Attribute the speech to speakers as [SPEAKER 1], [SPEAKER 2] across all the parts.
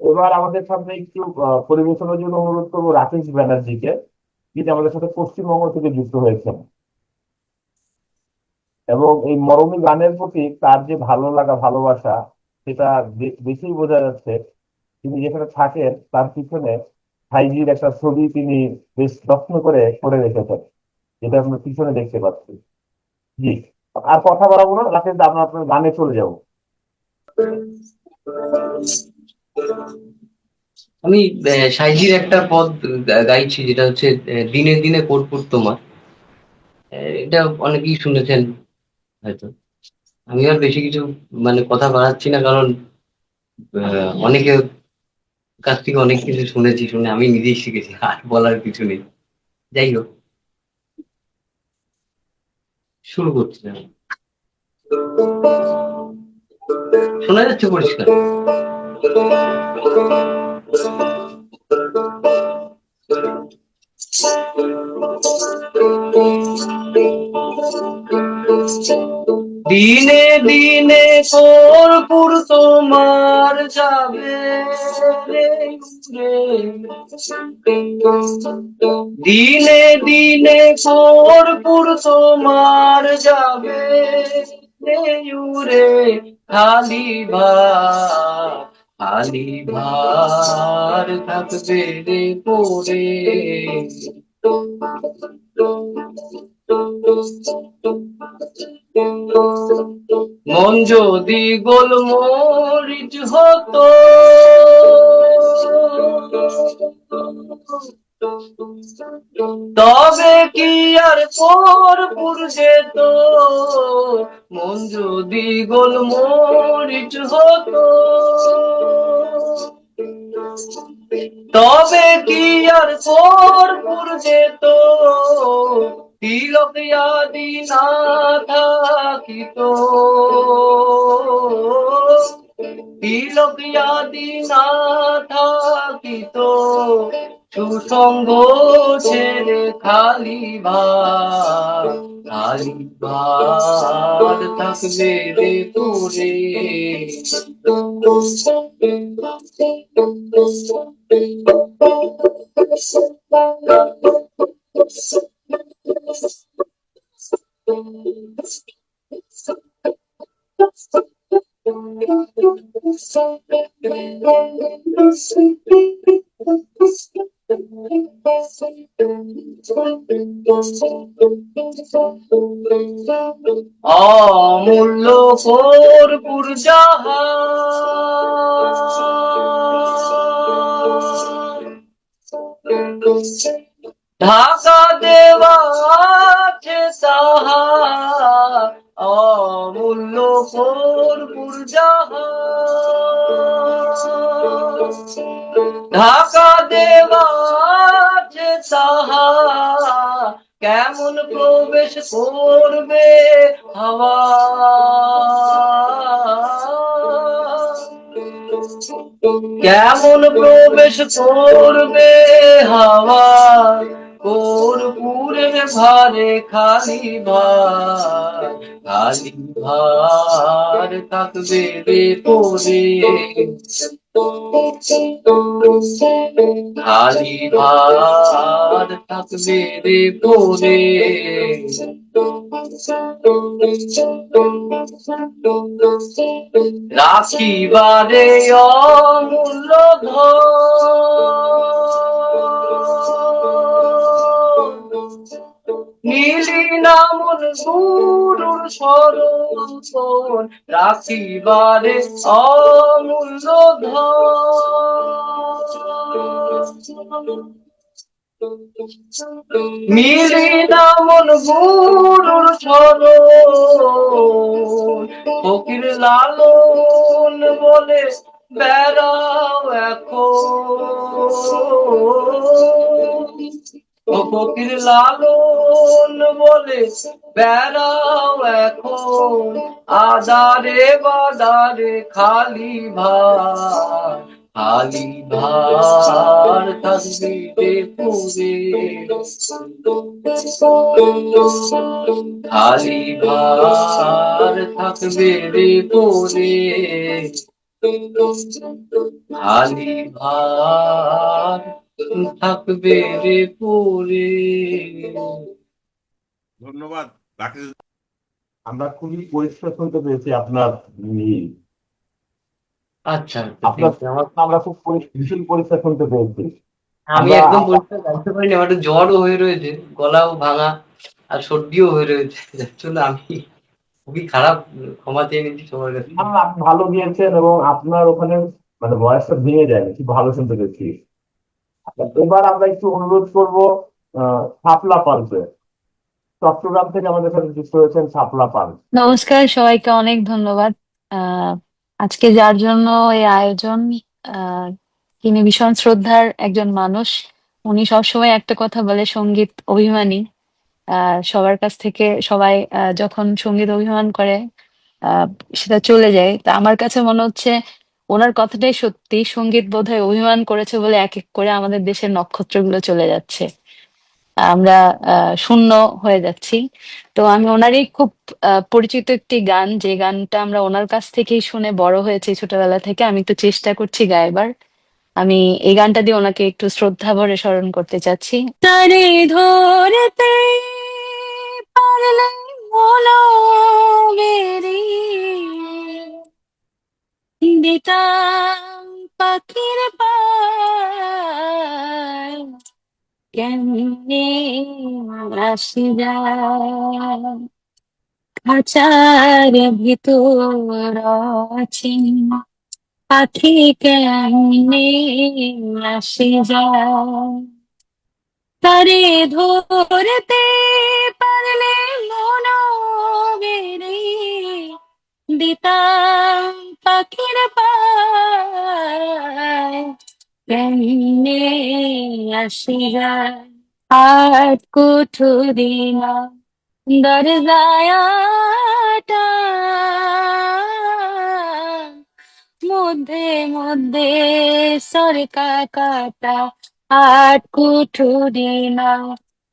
[SPEAKER 1] এবার আমাদের সামনে একটু পরিবেশনের জন্য অনুরোধ করব রাকেশ ব্যানার্জিকে, যিনি আমাদের সাথে পশ্চিমবঙ্গ থেকে যুক্ত হয়েছেন। এবং এই মরমী গানের প্রতি তার যে ভালো লাগা, ভালোবাসা, সেটা দেখেই বোঝা যাচ্ছে। তিনি যেখানে থাকেন, তার পিছনে ভাইজির একটা ছবি তিনি বেশ যত্ন করে করে রেখেছেন, যেটা আমরা পিছনে দেখতে পাচ্ছি। জি, আর কথা বাড়াবো না। রাকেশ আমরা আপনার গানে চলে যাব।
[SPEAKER 2] আমি সাইজির একটা পদ গাইছি, যেটা হচ্ছে দিনে দিনে কর্পূর তোমার এটা অনেকেই শুনেছেন, হয়তো। আমি আর বেশি কিছু মানে কথা বাড়াচ্ছি না, কারণ অনেকে, কাছ থেকে অনেক কিছু শুনেছি, শুনে আমি নিজেই শিখেছি, আর বলার কিছু নেই। যাই হোক। শুরু করছি শোনা যাচ্ছে পরিষ্কার? দিনে দিনে কর্পূর তোমার যাবে। দিনে দিনে কর্পূর তোমার যাবে। রে খালি ভার খালি ভার থাকবে রে পড়ে। মন যদি গোলমরিচ হতো তবে কি আর কর্পূর যেত মন যদি গোলমরিচ হতো। তবে কি আর কর্পূর যেত তিলক আদি না থাকিত। তিলক আদি না থাকিত। সুসঙ্গ ছেড়ে খালি ভার খালি ভার থাকবে রে পুরে অমূল্য কর্পূর যাহা। ঢাকা দেওয়া তাহা। অমূল্য কর্পূর যাহা। ঢাকা দেওয়া আছে তাহা কেমন প্রবেশ করবে হাওয়া? কেমন প্রবেশ করবে হাওয়া? কর্পূরের ভারে খালি ভার? খালি ভার থাকবে পরে। খালি ভার থাকবে রে পরে রাখিবারে অমূল্য ধন। নীলি নামন গুরুর সরণ রাখিবারে অমূল্য ধন। মিলি নামন গুরুর চরণ ফকির লালন বলে বেড়াও এখন। ফকির লালন বলে, বেড়াও এখন। আদারে বাদারে খালি ভার খালি ভার থাকবে পুরে খালি ভার থাকবে রে পুরে খালি ভার থাকবে রে পরে
[SPEAKER 3] ধন্যবাদ।
[SPEAKER 1] আমরা খুবই পরিষ্কার শুনতে পেয়েছি আপনার
[SPEAKER 2] আচ্ছা
[SPEAKER 1] আপনার
[SPEAKER 2] thank you. আমার
[SPEAKER 1] খুব ভীষণ পরিষ্কার শুনতে পেয়েছি।
[SPEAKER 2] আমি একদম পরিষ্কার গাইতে পারিনি আমার জ্বরও হয়ে রয়েছে গলাও ভাঙা আর সর্দিও হয়ে রয়েছে যার জন্য আমি খুবই খারাপ ক্ষমা চেয়ে নিচ্ছি সবার কাছে।
[SPEAKER 1] আপনি ভালো গিয়েছেন এবং আপনার ওখানে মানে ভয়েসটা ভেঙে যায়নি খুব ভালো শুনতে পেয়েছি। আচ্ছা, এবার আমরা একটু অনুরোধ করব আহ, শাপলা পালকে চট্টগ্রাম থেকে আমাদের সাথে যুক্ত হয়েছেন শাপলা পাল।
[SPEAKER 4] নমস্কার, সবাইকে অনেক ধন্যবাদ। আজকে যার জন্য এই আয়োজন তিনি ভীষণ শ্রদ্ধার একজন মানুষ। উনি সবসময় একটা কথা বলে, সংগীত অভিমানী। সবার কাছ থেকে সবাই যখন সংগীত অভিমান করে সেটা চলে যায়। তা আমার কাছে মনে হচ্ছে ওনার কথাটাই সত্যি। সংগীত বোধহয় অভিমান করেছে বলে এক এক করে আমাদের দেশের নক্ষত্রগুলো চলে যাচ্ছে। আমরা শূন্য হয়ে যাচ্ছি। তো আমি ওনারই খুব পরিচিত একটি গান, যে গানটা আমরা ওনার কাছ থেকেই শুনে বড় হয়েছি ছোটবেলা থেকে, আমি একটু চেষ্টা করছি গাইবার। আমি এই গানটা দিয়ে ওনাকে একটু শ্রদ্ধা ভরে স্মরণ করতে চাচ্ছি। যায় খাঁচার ভিতর আছি। পাখি কেমনে আসি যায়? তারে ধরতে পারলে মন বেড়ে দিতাম পাখির পায়। কেমনে আসি যায়? আট কুঠুরি না দরজায়াটা মধ্যে মধ্যে সরকা কাটা আট কুঠুরি না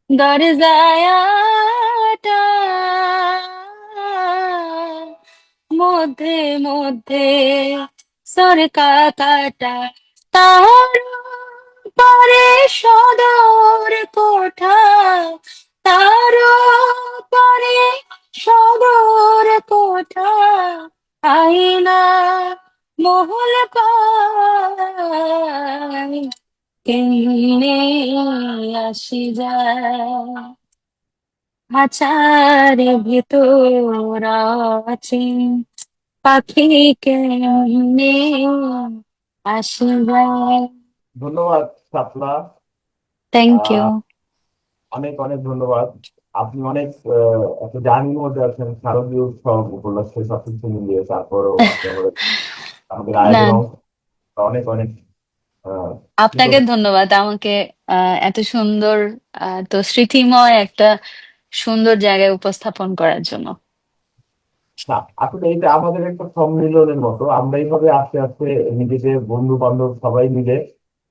[SPEAKER 4] দরজায়াটা মধ্যে মধ্যে সরকা কাটা তার পরে সদর কোঠা তার পরে সদর কোঠা আইনা মহল কেমনে আসি যায়? আচার ভেতর আছে, পাখি কেমনে আসি যায়?
[SPEAKER 1] ধন্যবাদ। শাপলা
[SPEAKER 4] থ্যাংক ইউ
[SPEAKER 1] অনেক অনেক ধন্যবাদ। আপনি অনেক একটা জার্নির মধ্যে আছেন। শারদীয় উৎসব উপলক্ষে সবকিছু মিলিয়ে তারপরও আমাদের আয়োজন। অনেক অনেক
[SPEAKER 4] আপনাকে ধন্যবাদ। আমাকে এত সুন্দর তো স্মৃতিময় একটা সুন্দর জায়গায় উপস্থাপন করার জন্য।
[SPEAKER 1] না আসলে এটা আমাদের একটা সম্মিলনের মতো। আমরা এইভাবে আস্তে আস্তে নিজেদের বন্ধু বান্ধব সবাই মিলে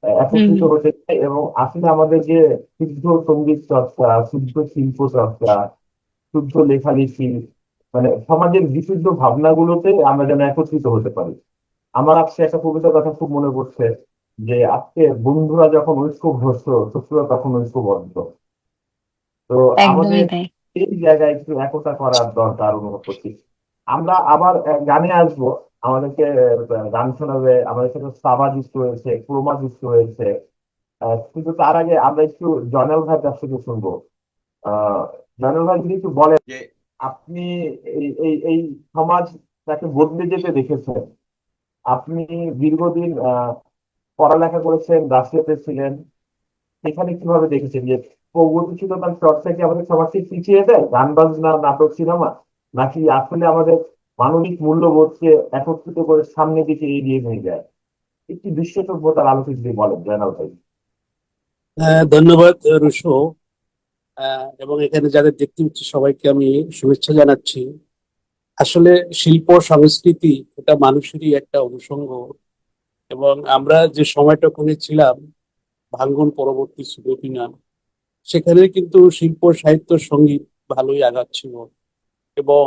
[SPEAKER 1] একত্রিত। হতে চাই এবং আসলে আমাদের যে শুদ্ধ সংগীত চর্চা শুদ্ধ শিল্প চর্চা শুদ্ধ লেখালেখি মানে সমাজের বিশুদ্ধ ভাবনাগুলোতে আমরা যেন একত্রিত হতে পারি। আমার আজকে একটা কবিতার কথা খুব মনে পড়ছে যে আজকে বন্ধুরা যখন ঐক্যভ্রষ্ট শত্রুরা তখন ঐক্যবদ্ধ। তো আমাদের এই জায়গায় একটু একতা করার দরকার অনুভব করছি। আমরা আবার গানে আসব। আমাদেরকে গান শোনাবে, আমাদের সাথে হয়েছে হয়েছে। কিন্তু তার আগে আমরা একটু জয়নাল ভাইয়ের কাছ থেকে শুনব। জয়নাল ভাই, যদি একটু বলেন
[SPEAKER 3] যে
[SPEAKER 1] আপনি এই এই সমাজ তাকে বদলে যেতে দেখেছেন। আপনি দীর্ঘদিন পড়ালেখা করেছেন রাশিয়াতে ছিলেন। সেখানে কীভাবে দেখেছেন যে প্রগতিশীলতার চর্চা কি আমাদের সমাজকে পিছিয়ে দেয়? গান, বাজনা, নাটক, সিনেমা? নাকি আসলে আমাদের মানবিক মূল্যবোধকে একত্রিত করে সামনের দিকে এগিয়ে নিয়ে যায়। একটি বিশ্ব সভ্যতার আলোকে যদি বলেন জয়নাল ভাই
[SPEAKER 5] আহ, ধন্যবাদ রুশো। এবং এখানে যাদের দেখতে হচ্ছে সবাইকে আমি শুভেচ্ছা জানাচ্ছি। আসলে শিল্প সংস্কৃতি এটা মানুষেরই একটা অনুষঙ্গ। এবং আমরা যে সময়টা ওখানে ছিলাম ভাঙ্গন পরবর্তী সুরভিনা সেখানে কিন্তু শিল্প সাহিত্য সংগীত ভালোই আগাচ্ছিল এবং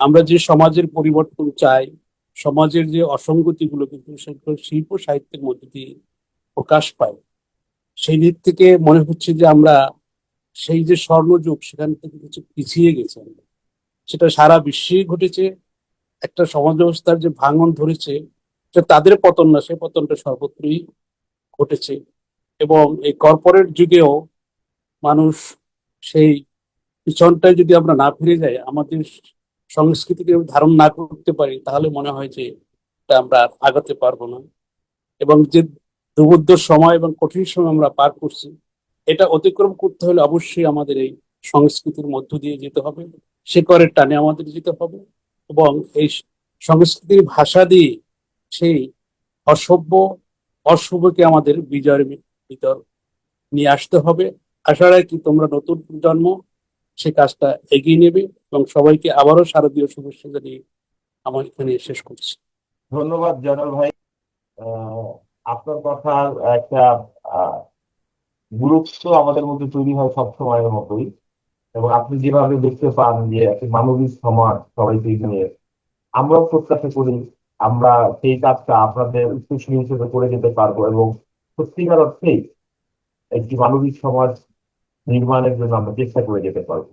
[SPEAKER 5] আমরা যে সমাজের পরিবর্তন চাই, সমাজের যে অসঙ্গতিগুলো কিন্তু শিল্প সাহিত্যের মধ্যে দিয়ে প্রকাশ পায়, সেই দিক থেকে মনে হচ্ছে যে আমরা সেই যে স্বর্ণযুগ সেখান থেকে কিছু পিছিয়ে গেছে। সেটা সারা বিশ্বেই ঘটেছে, একটা সমাজ ব্যবস্থার যে ভাঙন ধরেছে তাদের পতন না, সেই পতনটা সর্বত্রই ঘটেছে। এবং এই কর্পোরেট যুগেও মানুষ সেই পিছনটায় যদি আমরা না ফিরে যাই, আমাদের সংস্কৃতিকে ধারণ না করতে পারি, তাহলে মনে হয় যে আমরা আগাতে পারব না। এবং যে দুর্বোধ্য সময় এবং কঠিন সময় আমরা পার করছি, এটা অতিক্রম করতে হলে অবশ্যই আমাদের এই সংস্কৃতির মধ্য দিয়ে যেতে হবে শেকরের টানে আমাদের যেতে হবে এবং এই সংস্কৃতির ভাষা দিয়ে সেই অসভ্য, অশুভকে আমাদের বিজয়ের ভিতর নিয়ে আসতে হবে। আশা রাখি তোমরা নতুন প্রজন্ম সে কাজটা এগিয়ে নেবে। এবং সবাইকে আবারও শারদীয় শুভেচ্ছা জানিয়ে আমার এখানে শেষ করছি।
[SPEAKER 1] ধন্যবাদ জয়নাল ভাই। আপনার কথার একটা গুরুত্ব আমাদের মধ্যে তৈরি হয় সব সময়ের মতোই। এবং আপনি যেভাবে দেখতে পান যে একটি মানবিক সমাজ সবাইকে নিয়ে, আমরাও প্রত্যাশা করি আমরা সেই কাজটা আপনাদের উত্তরসূরি হিসেবে করে যেতে পারব এবং সত্যিকার অর্থেই একটি মানবিক সমাজ নির্মাণের জন্য আমরা চেষ্টা করে যেতে পারব।